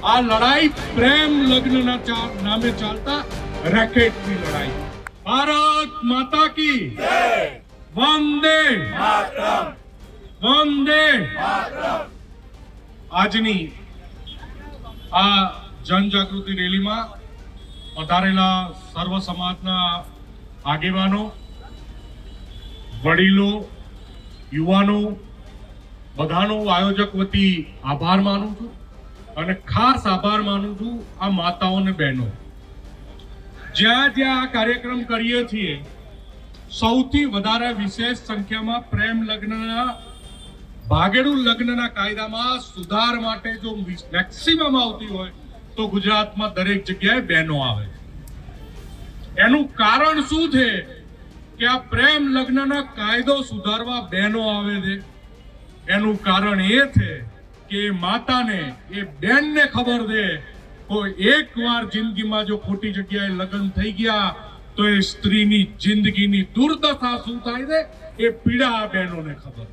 આ લડાઈ પ્રેમ લગ્નના નામે ચાલતા રેકેટની લડાઈ. ભારત માતા કી વંદે. વંદે. આજની આ જનજાગૃતિ રેલીમાં પધારેલા સર્વ સમાજના આગેવાનો, વડીલો, યુવાનો, બધાનો આયોજક વતી આભાર માનું છું. અને ખાસ આભાર માનું છું આ માતાઓ અને બહેનો. જ્યાં જ્યાં આ કાર્યક્રમ કરીએ છીએ, સૌથી વધારે વિશેષ સંખ્યામાં પ્રેમ લગ્નના, ભાગેડું લગ્નના કાયદામાં સુધાર માટે જો મેક્સિમમ આવતી હોય, તો ગુજરાતમાં દરેક જગ્યાએ બહેનો આવે. એનું કારણ શું છે કે આ પ્રેમ લગ્નના કાયદો સુધારવા બહેનો આવે છે? એનું કારણ એ છે કે માતાને, એ બેનને ખબર દે. કોઈ એકવાર જિંદગીમાં જો ખોટી જગ્યાએ લગ્ન થઈ ગયા, તો એ સ્ત્રીની જિંદગીની દુર્દશા શું થાય છે? એ પીડા આ બહેનોને ખબર.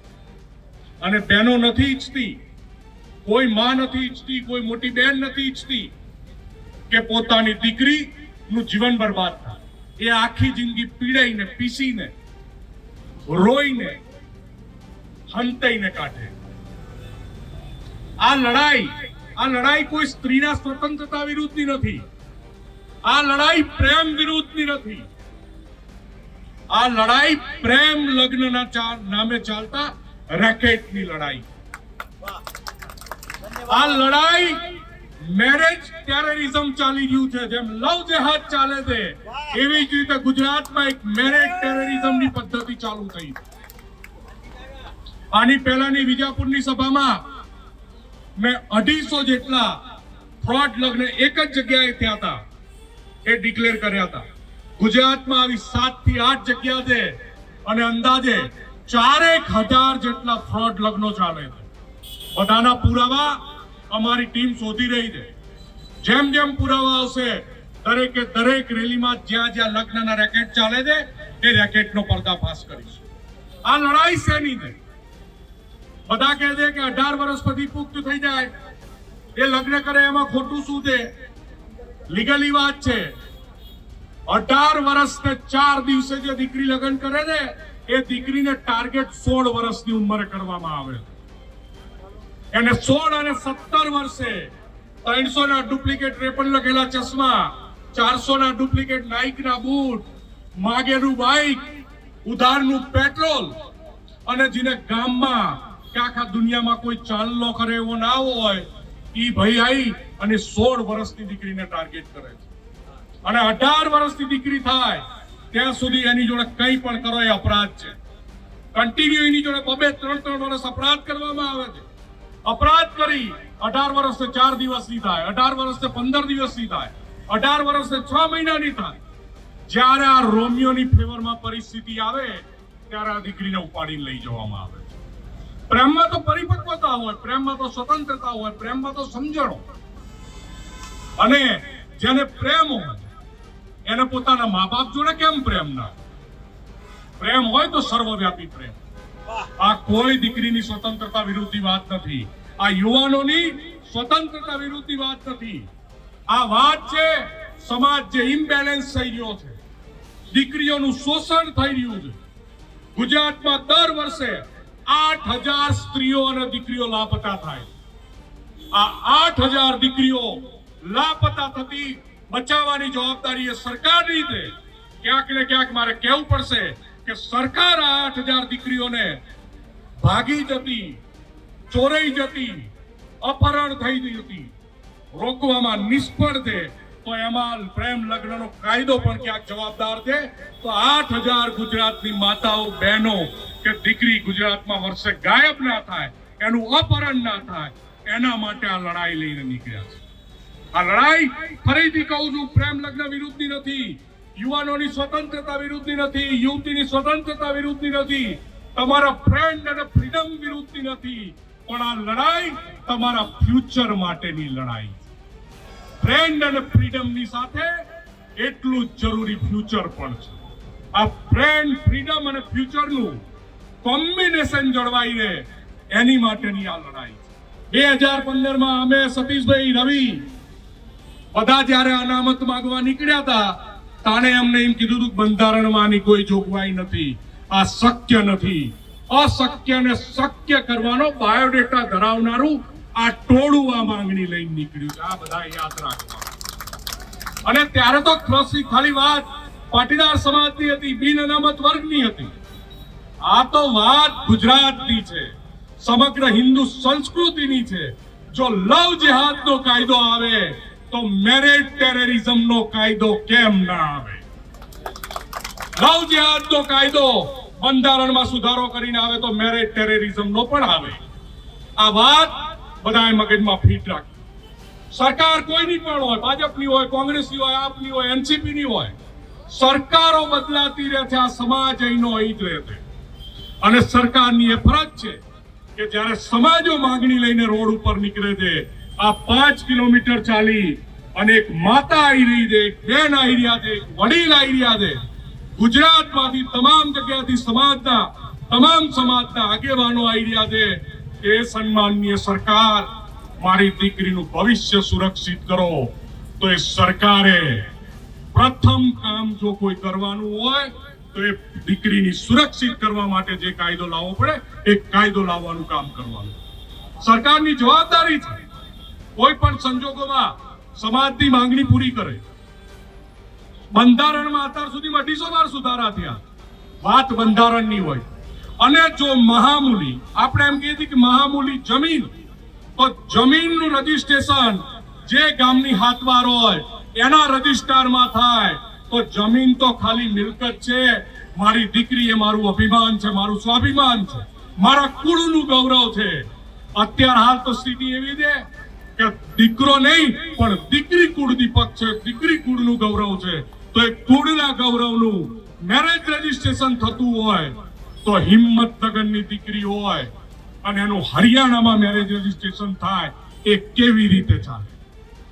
અને બહેનો નથી ઈચ્છતી. કોઈ માં નથી ઈચ્છતી, કોઈ મોટી બહેન નથી ઈચ્છતી કે પોતાની દીકરીનું જીવન બરબાદ થાય. એ આખી જિંદગી પીડાઈને, પીસીને, રોઈને, હંતાઈને કાઢે. આ લડાઈ આ લડાઈ કોઈ સ્ત્રીના સ્વતંત્રતા વિરુદ્ધની નથી. આ લડાઈ પ્રેમ વિરુદ્ધની નથી. આ લડાઈ પ્રેમ લગ્નના નામે ચાલતા રેકેટની લડાઈ. આ લડાઈ મેરેજ ટેરરિઝમ ચાલી રહ્યું છે, જેમ લવ જેહાદ ચાલે છે, એવી જ રીતે ગુજરાતમાં એક મેરેજ ટેરરિઝમની પદ્ધતિ ચાલુ થઈ. આની પહેલાની વિજાપુરની સભામાં મેં અઢીસો જેટલા ફ્રોડ લગ્ન એક જ જગ્યાએ થયા હતા. એ ડિક્લેર કર્યા હતા. ગુજરાતમાં આવી સાતથી આઠ જગ્યા છે અને અંદાજે ચારેક હજાર જેટલા ફ્રોડ લગ્નો ચાલે છે. બધાના પુરાવા અમારી ટીમ શોધી રહી છે. જેમ જેમ પુરાવા આવશે, દરેકે દરેક રેલીમાં જ્યાં જ્યાં લગ્નના રેકેટ ચાલે છે, એ રેકેટનો પર્દાફાશ કરીશું. આ લડાઈ શેની છે? બધા કહે છે કે અઢાર વર્ષ પછી પુખ્ત થઈ જાય. એ લગ્ન કરે એમાં ખોટું શું છે? લીગલી વાત છે. અઢાર વર્ષ ને ચાર દિવસે જે દીકરી લગ્ન કરે છે, એ દીકરીને ટાર્ગેટ સોળ વર્ષની ઉંમરે કરવામાં આવે. એને સોળ અને સત્તર વર્ષે ત્રણસો ના ડુપ્લિકેટ રેપન લખેલા ચશ્મા ચારસો ના ડુપ્લિકેટ નાઇક ના બૂટ માગેલું બાઇક ઉધારનું પેટ્રોલ અને જેને ગામમાં કે આખા દુનિયામાં કોઈ ચાલનો કરે એવો ના હોય એ ભાઈ આવી અને સોળ વર્ષની દીકરીને ટાર્ગેટ કરે છે. અને અઢાર વર્ષની દીકરી થાય, ત્યાં સુધી એની જોડે કંઈ પણ કરો એ અપરાધ છે. કન્ટિન્યુ એની જોડે બબે ત્રણ ત્રણ વર્ષ અપરાધ કરવામાં આવે છે. અપરાધ કરી, અઢાર વર્ષે ચાર દિવસની થાય, અઢાર વર્ષે પંદર દિવસની થાય, અઢાર વર્ષે છ મહિનાની થાય. જ્યારે આ રોમિયોની ફેવરમાં પરિસ્થિતિ આવે, ત્યારે આ દીકરીને ઉપાડીને લઈ જવામાં આવે. પ્રેમમાં તો પરિપક્વતા હોય, પ્રેમમાં તો સ્વતંત્રતા હોય, પ્રેમમાં તો સમજણો. અને જેને પ્રેમ હોય, એને પોતાના મા બાપ જોડે કેમ પ્રેમ ના પ્રેમ હોય તો સર્વવ્યાપી પ્રેમ. આ કોઈ દીકરીની સ્વતંત્રતા વિરુદ્ધની વાત નથી. આ યુવાનોની સ્વતંત્રતા વિરુદ્ધની વાત નથી. આ વાત છે, સમાજ જે ઇમ્બેલેન્સ થઈ ગયો છે. દીકરીઓનું શોષણ થઈ રહ્યું છે. ગુજરાતમાં દર વર્ષે આઠ હજાર સ્ત્રીઓ અને દીકરીઓ લાપતા થાય. આ આઠ હજાર દીકરીઓ લાપતા થતી બચાવવાની જવાબદારી એ સરકારની છે ક્યાંક ને ક્યાંક મારે કહેવું પડશે કે સરકાર આ આઠ હજાર દીકરીઓને ભાગી જતી, ચોરાઈ જતી, અપહરણ થઈ જતી, રોકવામાં નિષ્ફળ છે, તો એમાં પ્રેમ લગ્નનો કાયદો પણ ક્યાંક જવાબદાર છે. તો આઠ હજાર ગુજરાતની માતાઓ, બહેનો કે દીકરી ગુજરાતમાં વર્ષે ગાયબ ના થાય, એનું અપહરણ ના થાય, એના માટે આ લડાઈ લઈને નીકળ્યા છે. આ લડાઈ ફરીથી કહું છું, પ્રેમ લગ્ન વિરુદ્ધની નથી, યુવાનોની સ્વતંત્રતા વિરુદ્ધની નથી, યુવતીની સ્વતંત્રતા વિરુદ્ધની નથી, તમારા ફ્રેન્ડ અને ફ્રીડમ વિરુદ્ધની નથી, પણ આ લડાઈ તમારા ફ્યુચર માટેની લડાઈ ફ્રેન્ડ અને ફ્રીડમની સાથે એટલું જ જરૂરી ફ્યુચર પણ છે. આ ફ્રેન્ડ ફ્રીડમ અને ફ્યુચરનું કોમ્બિનેશન જળવાઈ રહે એની માટેની આ લડાઈ. બે હજાર પંદરમાં અમે સતીશભાઈ રવિ બધા જ્યારે અનામત માંગવા નીકળ્યા હતા, તાણે અમને એમ કીધું હતું બંધારણમાં આની કોઈ જોગવાઈ નથી. આ શક્ય નથી. અશક્ય ને શક્ય કરવાનો બાયોડેટા ધરાવનારું આ ટોળું આ માંગણી લઈને નીકળ્યું છે. આ બધા યાદ રાખવા અને ત્યારે તો ખાલી વાત પાટીદાર સમાજની હતી, બિન અનામત વર્ગની હતી. આ તો વાત ગુજરાતની છે. સમગ્ર હિન્દુ સંસ્કૃતિની છે. જો લવ જેહાદનો કાયદો આવે, તો મેરેજ ટેરરિઝમનો કાયદો કેમ ના આવે? લવ જેહાદનો કાયદો બંધારણમાં સુધારો કરીને આવે તો મેરેજ ટેરરિઝમનો પણ આવે. આ વાત બધાએ મગજમાં ફીટ રાખી. સરકાર કોઈની પણ હોય, ભાજપની હોય, કોંગ્રેસની હોય, આપની હોય, એનસીપીની હોય, સરકારો બદલાતી રહે છે, આ સમાજ અહીંનો અહીં જ રહે છે. અને સરકારની એ ફરજ છે કે જ્યારે સમાજો માંગણી લઈને રોડ ઉપર નીકળે છે, આ પાંચ કિલોમીટર ચાલી અને એક માતા આવી રહી છે, એક બેન આવી રહ્યા છે, એક વડીલ આવી રહ્યા છે. ગુજરાતમાંથી તમામ જગ્યાથી સમાજના, તમામ સમાજના આગેવાનો આવી રહ્યા છે એ સન્માનનીય સરકાર, મારી દીકરીનું ભવિષ્ય સુરક્ષિત કરો. તો એ સરકારે પ્રથમ કામ જો કોઈ કરવાનું હોય તો એ દીકરીની સુરક્ષિત કરવા માટે જે કાયદો લાવવો પડે, એ કાયદો લાવવાનું કામ કરવાનું. સરકારની જવાબદારી છે. કોઈ પણ સંજોગોમાં સમાજની માંગણી પૂરી કરે. બંધારણમાં અત્યાર સુધીમાં અઢીસો વાર સુધારા થયા. વાત બંધારણની હોય. અને જો મહામૂલી, આપણે એમ કહીએ કે મહામૂલી જમીન, તો જમીનનું રજીસ્ટ્રેશન જે ગામની હાથવાર હોય, એના રજિસ્ટરમાં થાય. તો જમીન તો ખાલી મિલકત છે. મારી દીકરી એ મારું અભિમાન છે, મારું સ્વાભિમાન છે. મારા કુળનું ગૌરવ છે. અત્યાર હાલ તો સ્થિતિ એવી છે કે દીકરો નહીં, પણ દીકરી કુળ દીપક છે, દીકરી કુળનું ગૌરવ છે. તો એ કુળના ગૌરવનું મેરેજ રજીસ્ટ્રેશન થતું હોય, તો હિંમતનગરની દીકરી હોય, અને એનું હરિયાણામાં મેરેજ રજીસ્ટ્રેશન થાય, એ કેવી રીતે ચાલે?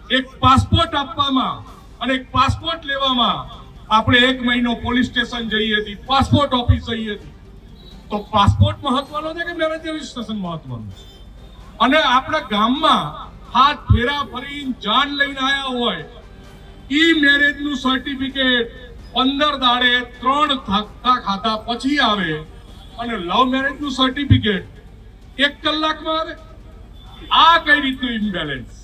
એક પાસપોર્ટ આપવામાં અને એક પાસપોર્ટ લેવામાં આપણે એક મહિનો પોલીસ સ્ટેશન જઈએ હતી પાસપોર્ટ ઓફિસ જઈએ હતી. તો પાસપોર્ટ મહત્વનો છે કે મેરેજ રજીસ્ટ્રેશન મહત્વનું અને આપણા ગામમાં હાથ ફેરા ફરીને જાન લઈને આવ્યા હોય, ઈ મેરેજનું સર્ટિફિકેટ પંદર દાડે ત્રણ ધક્કા ખાધા પછી આવે, અને લવ મેરેજનું સર્ટિફિકેટ એક કલાકમાં આવે. આ કઈ રીતનું ઇમ્બેલેન્સ